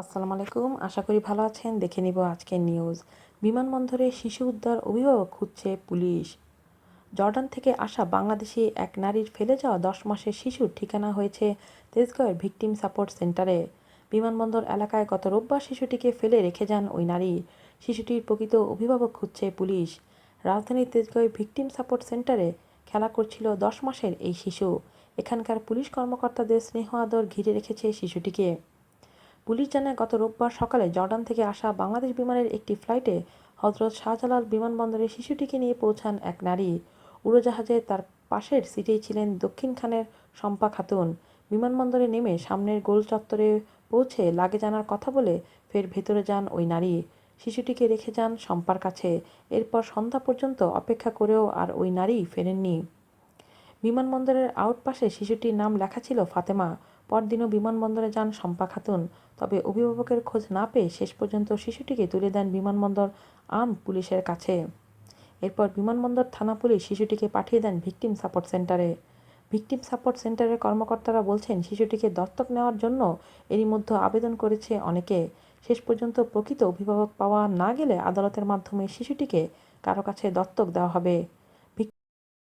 আসসালামু আলাইকুম। আশা করি ভালো আছেন। দেখে নিব আজকের নিউজ। বিমানবন্দরে শিশু উদ্ধার অভিভাবক খুঁজছে পুলিশ। জর্ডান থেকে আসা বাংলাদেশি এক নারীর ফেলে যাওয়া দশ মাসের শিশুর ঠিকানা হয়েছে তেজগাঁওয়ের ভিকটিম সাপোর্ট সেন্টারে। বিমানবন্দর এলাকায় গত রোববার শিশুটিকে ফেলে রেখে যান ওই নারী। শিশুটির প্রকৃত অভিভাবক খুঁজছে পুলিশ। রাজধানীর তেজগাঁওয়ের ভিকটিম সাপোর্ট সেন্টারে খেলা করছিল দশ মাসের এই শিশু। এখানকার পুলিশ কর্মকর্তাদের স্নেহ আদর ঘিরে রেখেছে শিশুটিকে। পুলিশ জানায়, গত রোববার সকালে জর্ডান থেকে আসা বাংলাদেশ বিমানের একটি ফ্লাইটে হজরত শাহজালাল বিমানবন্দরে শিশুটিকে নিয়ে পৌঁছান এক নারী। উড়োজাহাজে তার পাশের সিটেই ছিলেন দক্ষিণ খানের শম্পা খাতুন। বিমানবন্দরে নেমে সামনের গোল চত্বরে পৌঁছে লাগে জানার কথা বলে ফের ভেতরে যান ওই নারী। শিশুটিকে রেখে যান শম্পার কাছে। এরপর সন্ধ্যা পর্যন্ত অপেক্ষা করেও আর ওই নারী ফেরেননি। বিমানবন্দরের আউটপাশে শিশুটির নাম লেখা ছিল ফাতেমা। পরদিনও বিমানবন্দরে যান শম্পা খাতুন। তবে অভিভাবকের খোঁজ না পেয়ে শেষ পর্যন্ত শিশুটিকে তুলে দেন বিমানবন্দর আর্ম পুলিশের কাছে। এরপর বিমানবন্দর থানা পুলিশ শিশুটিকে পাঠিয়ে দেন ভিকটিম সাপোর্ট সেন্টারে। ভিকটিম সাপোর্ট সেন্টারের কর্মকর্তারা বলছেন, শিশুটিকে দত্তক নেওয়ার জন্য এরই মধ্যে আবেদন করেছে অনেকে। শেষ পর্যন্ত প্রকৃত অভিভাবক পাওয়া না গেলে আদালতের মাধ্যমে শিশুটিকে কারও কাছে দত্তক দেওয়া হবে।